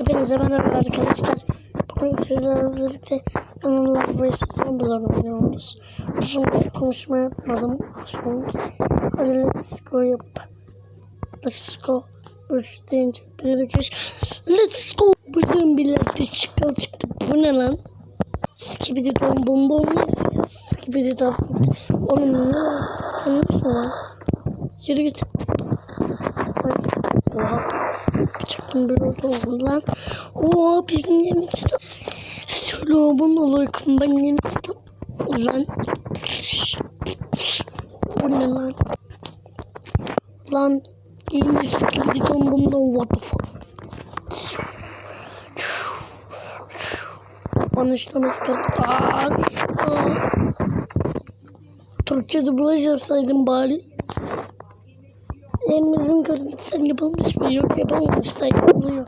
Hepinize merhaba arkadaşlar. Bugün sizlerle birlikte Anılar ve Zombiler oynuyoruz. Uzun bir konuşma yapmadım. Hadi let's go yap. Let's go. 3 deyince 1 2 Let's go. Bu zombiler bir çıktı. Bu ne lan? Skibidi dom bom bom. Skibidi dom. Oğlum ne lan? Sen nesin lan? Yürü git. Lan. Oha. Bir orada oldu lan. Oo bizim yeni çıktı. Selamun aleyküm ben yeni çıktım. Lan. Bu ne lan? Lan. İyiymiş gibi bundan what the fuck. Aa, aa. Türkçe dublaj yapsaydım bari. Elimizin kırmızı yapılmış mı? Yok yapılmamış da yapılıyor.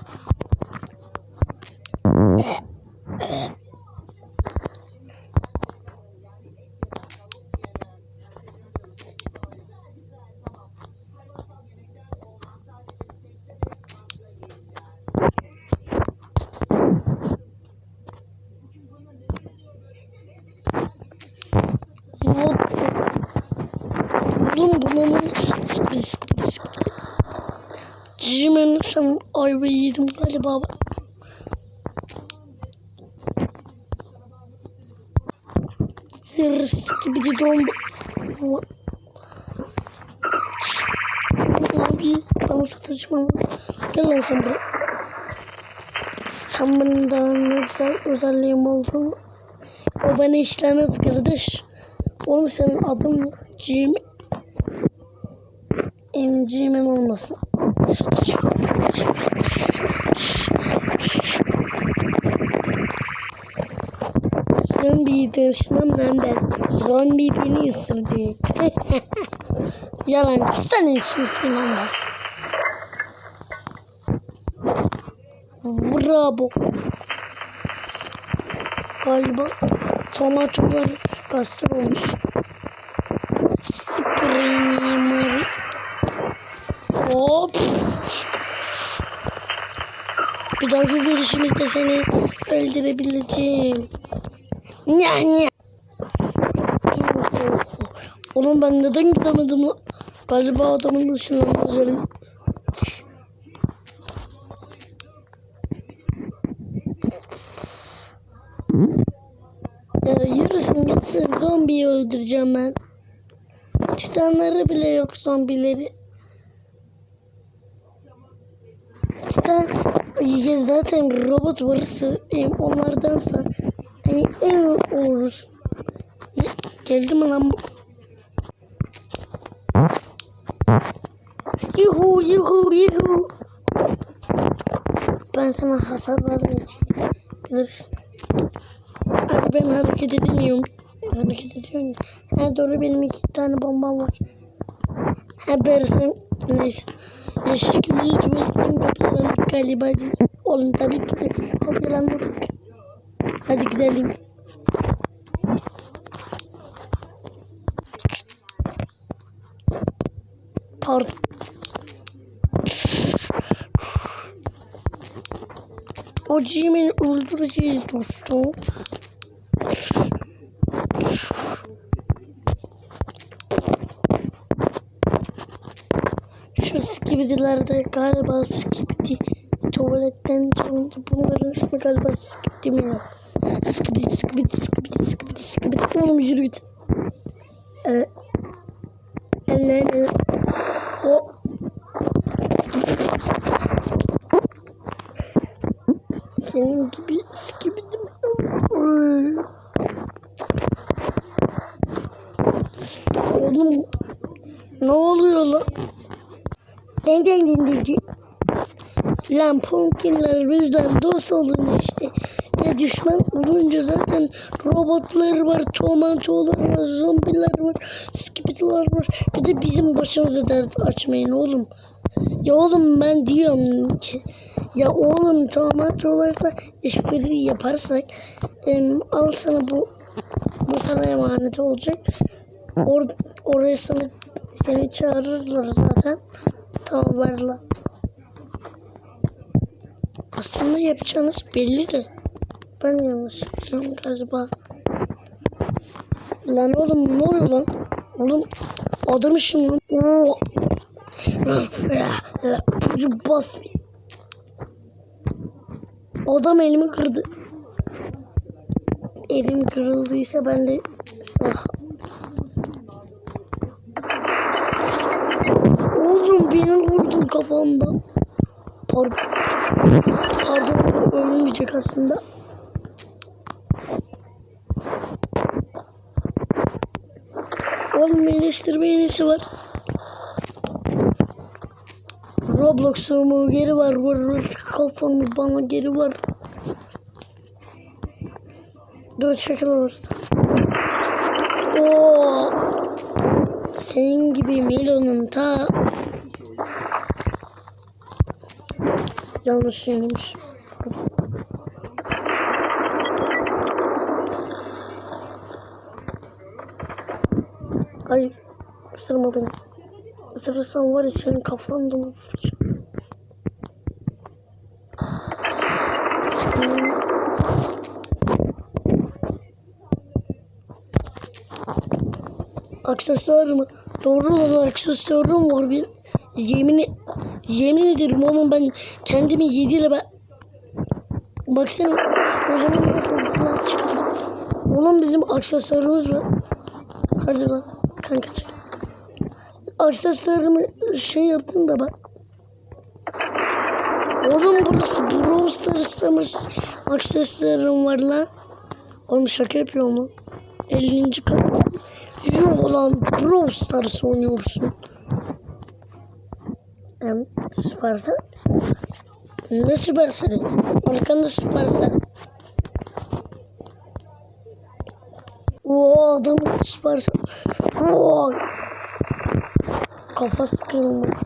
Sen ayva yedim galiba. Zırıs gibi de dondu. Abi bana sataşma. Gel lan sen buraya. Sen benim daha ne güzel özelliğim olduğunu. O bana işlemez kardeş. Oğlum senin adın Jim. Emcimen olmasın. Zombiyi taşımam lan ben. Zombi beni ısırdı. Yalan. Sen içimsin lan ben. Bravo. Galiba tomatolar kastır olmuş. Spreyini Hop. Bir dahaki görüşümüzde seni öldürebileceğim. Nya nya. Oğlum ben neden gidemedim lan? Galiba adamın ışınlanmaları. Ya yürüsün gitsin zombiyi öldüreceğim ben. Titanları bile yok zombileri. Titan ya zaten robot varsa em, onlardansa hani ev oluruz. Geldi mi lan bu? Yuhu yuhu yuhu. Ben sana hasar vermeyeceğim. Bilirsin. Abi ben hareket edemiyorum. Hareket ediyorum. Ha doğru benim iki tane bombam var. Ha ben neyse. Eşkili tuvaletten kopyalandık galiba biz. Oğlum tabii ki de kopyalandık. Hadi gidelim. Park. O Jimin'i öldüreceğiz dostum. Skibidilerde galiba skibidi tuvaletten çalındı. Bunların ismi galiba skibidi mi ya? Skibidi skibidi skibidi skibidi skibidi. Oğlum yürü git. Ee, ne o senin gibi skibidi mi? Oğlum ne oluyor lan? Den den den den den. Lan pumpkinler bizden dost olun işte. Ya düşman olunca zaten robotlar var, tomatolar var, zombiler var, skibitler var. Bir de bizim başımıza dert açmayın oğlum. Ya oğlum ben diyorum ki ya oğlum tomatolarla işbirliği yaparsak em, al sana bu bu sana emanet olacak. Or, oraya sana seni çağırırlar zaten. Tamam lan. Aslında yapacağınız belli de. Ben yanlış biliyorum galiba. Lan oğlum ne oluyor lan? Oğlum işin lan. Oo. Ucu bas. Adam elimi kırdı. Elim kırıldıysa ben de silah. Oğlum beni kafamda. Pardon. Pardon ölmeyecek aslında. Oğlum iyileştirme iğnesi var. Roblox'umu geri var. Vur vur. Kafamı bana geri var. Dur çekil orada. Oo. Senin gibi Milo'nun ta yanlış yemiş. Ay ısırma beni. Isırırsan var ya senin vuracağım. Hmm. Aksesuar mı? Doğru olan aksesuarım var bir. Yemin, yemin ederim oğlum ben kendimi yediyle ben... Baksana o zaman nasıl silah çıkardım. Oğlum bizim aksesuarımız var. Hadi lan kanka çık. Aksesuarımı şey yaptın da bak. Oğlum burası Brawl Stars'tamış. Aksesuarım var lan. Oğlum şaka yapıyor mu? 50. kat. Yok lan Brawl Stars oynuyorsun. Hem Süpersel. Ne Süpersel? Arkanda Süpersel. Oo adam Süpersel. Oo. Kafası kırılmış.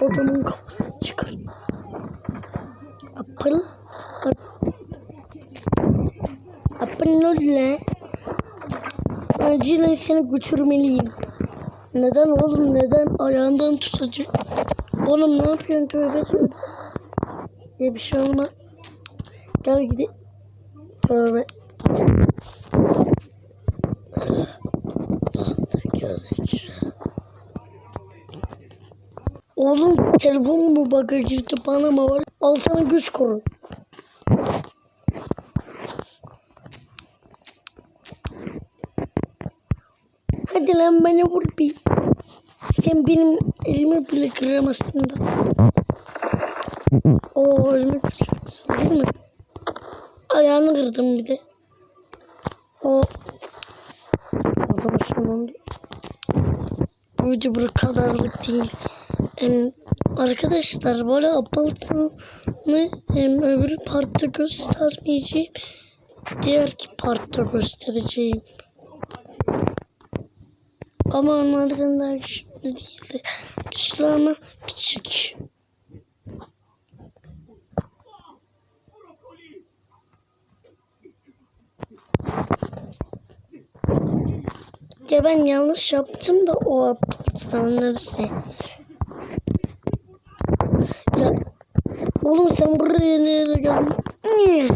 Adamın kafasını çıkar. Apıl. Apıl ne Acilen seni götürmeliyim. Neden oğlum neden? Ayağından tutacak. Oğlum ne yapıyorsun tövbe tövbe. Ya bir şey olma. Gel gidelim. Tövbe. Oğlum telefon mu bagajcısı bana mı var? Al sana güç korun. Hadi lan bana vur bir. Sen benim elimi bile kıramazsın da. Oo elimi kıracaksın değil mi? Ayağını kırdım bir de. O Arkadaşım Bu video bu kadarlık değil. Em, arkadaşlar böyle apaltını em, öbür partta göstermeyeceğim. Diğer ki partta göstereceğim. Ama onlardan daha güçlü değildi. Güçlü ama küçük. Ya ben yanlış yaptım da o şey. Ya oğlum sen buraya nereye geldin? Niye?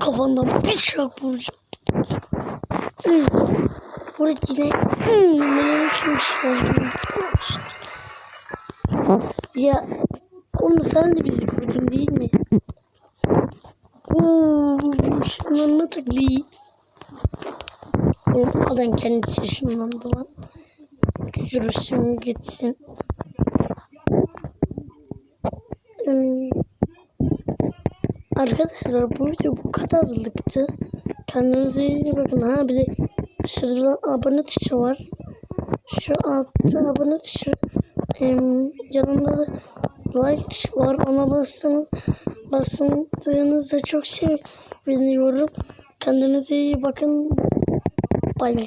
Kafandan bir şak vuracağım. Buraya yine hı, benim kim olduğunu Ya oğlum sen de bizi kurdun değil mi? Oo, şunlarına taklayayım. Oğlum adam kendisi ışınlandı lan. Yürüsün gitsin. Hmm. Arkadaşlar bu video bu kadarlıktı. Kendinize iyi bakın. Ha bir de şurada abone tuşu var. Şu altta abone tuşu. Hem yanında da like tuşu var. Ona basın, basındığınızda çok seviniyorum. Kendinize iyi bakın. Bay bay.